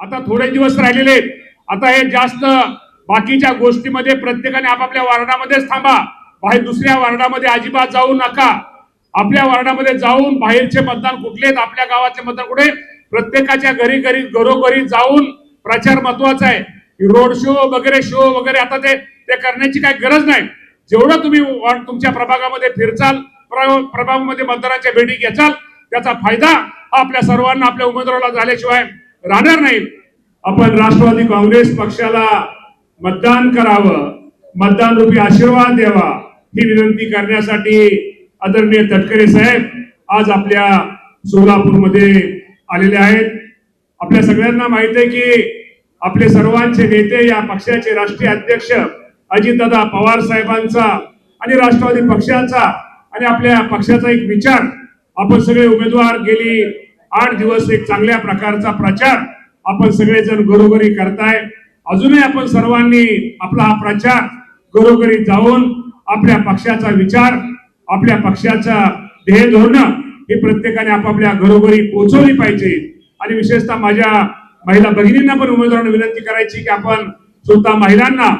आता थोडे दिवस राहिलेले आता हे जास्त बाकीच्या गोष्टीमध्ये प्रत्येकाने आपापल्या वार्डामध्येच थांबा. बाहेर दुसऱ्या वार्डामध्ये अजिबात जाऊ नका. आपल्या वार्डामध्ये जाऊन बाहेरचे मतदान कुठलेत आपल्या गावाचे मतदान कुठे प्रत्येकाच्या घरी घरी घरोघरी जाऊन प्रचार महत्त्वाचा आहे. रोड शो वगैरे शो वगैरे आता ते ते करण्याची काही गरज नाही. जेवढं तुम्ही तुमच्या प्रभागामध्ये फिरचाल प्र- प्रभागामध्ये मतदारांच्या भेटी घेचाल त्याचा फायदा हा आपल्या सर्वांना आपल्या उमेदवाराला झाल्याशिवाय राहणार नाही आपण राष्ट्रवादी काँग्रेस पक्षाला मतदान करावं मतदान रूपी आशीर्वाद द्यावा ही विनंती करण्यासाठी आदरणीय तटकरे साहेब आज आपल्या सोलापूरमध्ये आलेले आहेत. आपल्या सगळ्यांना माहीत आहे की आपले सर्वांचे नेते या पक्षाचे राष्ट्रीय अध्यक्ष अजितदादा पवार साहेबांचा आणि राष्ट्रवादी पक्षाचा आणि आपल्या पक्षाचा एक विचार आपण सगळे उमेदवार गेली आठ दिवस एक चांगल्या प्रकारचा प्रचार आपण सगळेजण घरोघरी करताय. अजूनही आपण सर्वांनी आपला हा प्रचार घरोघरी जाऊन आपल्या पक्षाचा विचार आपल्या पक्षाचा ध्येय धोरणं हे प्रत्येकाने आपापल्या घरोघरी पोहोचवली पाहिजे. आणि विशेषतः माझ्या महिला भगिनींना पण उमेदवारांना विनंती करायची की आपण स्वतः महिलांना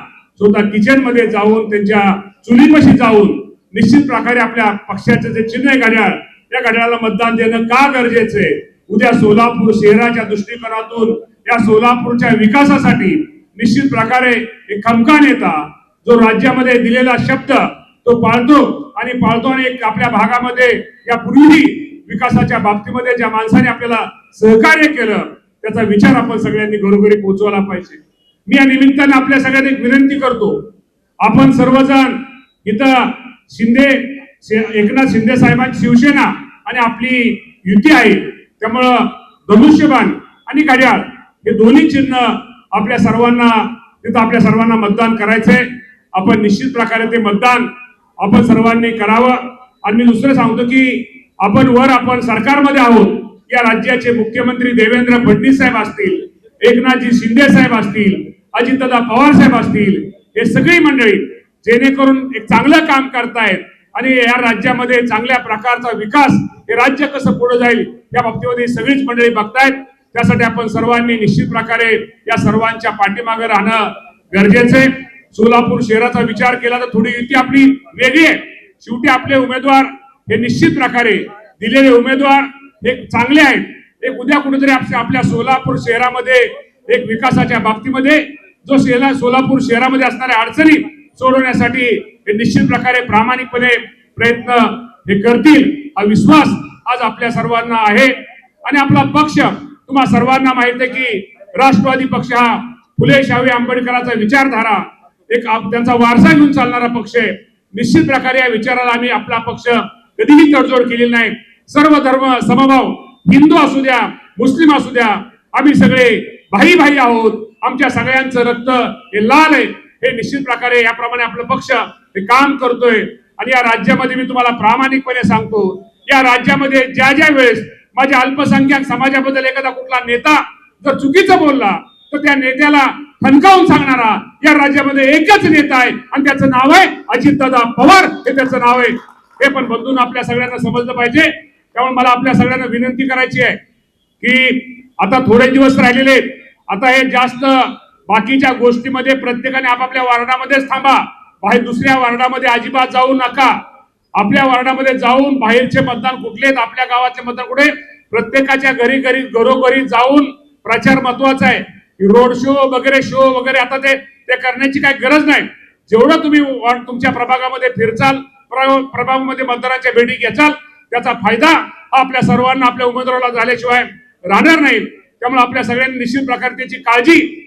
स्वतः किचनमध्ये जाऊन त्यांच्या चुलीपाशी जाऊन निश्चित प्रकारे आपल्या पक्षाचे जे चिन्ह आहे घड्याळ या घड्याळाला मतदान देणं का गरजेचं आहे? उद्या सोलापूर शहराच्या दृष्टिकोनातून या सोलापूरच्या विकासासाठी निश्चित प्रकारे एक खमका नेता जो राज्यामध्ये दिलेला शब्द तो पाळतो आणि पाळतो आणि आपल्या भागामध्ये यापूर्वीही विकासाच्या बाबतीमध्ये ज्या माणसाने आपल्याला सहकार्य केलं त्याचा विचार आपण सगळ्यांनी घरोघरी पोहोचवला पाहिजे. मी या निमित्ताने आपल्या सगळ्यांना एक विनंती करतो. आपण सर्वजण इथं शिंदे एकनाथ शिंदे साहेबांची शिवसेना आणि आपली युती आहे. त्यामुळं धनुष्यबाण आणि घड्याळ हे दोन्ही चिन्ह आपल्या सर्वांना तिथं आपल्या सर्वांना मतदान करायचंय. आपण निश्चित प्रकारे ते मतदान आपण सर्वांनी करावं. आणि मी दुसरं सांगतो की आपण वर आपण सरकारमध्ये आहोत. या राज्याचे मुख्यमंत्री देवेंद्र फडणवीस साहेब असतील एकनाथजी शिंदे साहेब असतील अजितदादा पवार साहेब असतील हे सगळी मंडळी जेणेकरून एक चांगलं काम करतायत. आणि या राज्यामध्ये चांगल्या प्रकारचा विकास हे राज्य कसं पुढे जाईल या बाबतीमध्ये सगळीच मंडळी बघतायत. त्यासाठी आपण सर्वांनी निश्चित प्रकारे या सर्वांच्या पाठीमागे राहणं गरजेचं आहे. सोलापूर शहराचा विचार केला तर थोडी युती आपली वेगळी आहे. शेवटी आपले उमेदवार हे निश्चित प्रकारे दिलेले उमेदवार हे चांगले आहेत. एक उद्या कुठेतरी आपल्या आपल्या सोलापूर शहरामध्ये एक विकासाच्या बाबतीमध्ये जो शहरा सोलापूर शहरामध्ये असणाऱ्या अडचणी सोडवण्यासाठी हे निश्चित प्रकारे प्रामाणिकपणे प्रयत्न हे करतील. हा विश्वास आज आपल्या सर्वांना आहे. आणि आपला पक्ष तुम्हा सर्वांना माहीत आहे की राष्ट्रवादी पक्ष हा फुले शाहू आंबेडकरांचा विचारधारा एक त्यांचा वारसा घेऊन चालणारा पक्ष आहे. निश्चित प्रकारे या विचाराला आम्ही आपला पक्ष कधीही तडजोड केलेली नाही. सर्व धर्म समभाव हिंदू असू द्या मुस्लिम असू द्या आम्ही सगळे भाई भाई आहोत. आमच्या सगळ्यांचं रक्त हे लाल आहे. हे निश्चित प्रकारे याप्रमाणे आपलं पक्ष हे काम करतोय. आणि या राज्यामध्ये मी तुम्हाला प्रामाणिकपणे सांगतो या राज्यामध्ये ज्या ज्या वेळेस माझ्या अल्पसंख्याक समाजाबद्दल एखादा कुठला नेता जर चुकीचं बोलला तर त्या नेत्याला ठणकावून सांगणारा या राज्यामध्ये एकच नेता आहे आणि त्याचं नाव आहे अजितदादा पवार. हे त्याचं नाव आहे. हे पण बदलून आपल्या सगळ्यांना समजलं पाहिजे. त्यामुळे मला आपल्या सगळ्यांना विनंती करायची आहे की आता थोडे दिवस राहिलेले आता हे जास्त बाकीच्या गोष्टीमध्ये प्रत्येकाने आपापल्या वार्डामध्येच थांबा. बाहेर दुसऱ्या वार्डामध्ये अजिबात जाऊ नका. आपल्या वार्डामध्ये जाऊन बाहेरचे मतदान कुठलेत आपल्या गावाचे मतदान कुठे प्रत्येकाच्या घरी घरी घरोघरी जाऊन प्रचार महत्त्वाचा आहे. रोड शो वगैरे शो वगैरे आता ते ते करण्याची काही गरज नाही. जेवढं तुम्ही तुमच्या प्रभागामध्ये फिरचाल प्र- प्रभागामध्ये मतदारांच्या भेटी घेचाल त्याचा फायदा हा आपल्या सर्वांना आपल्या उमेदवाराला झाल्याशिवाय राहणार नाही. त्यामुळे आपल्या सगळ्यांनी निश्चित प्रकारे त्याची काळजी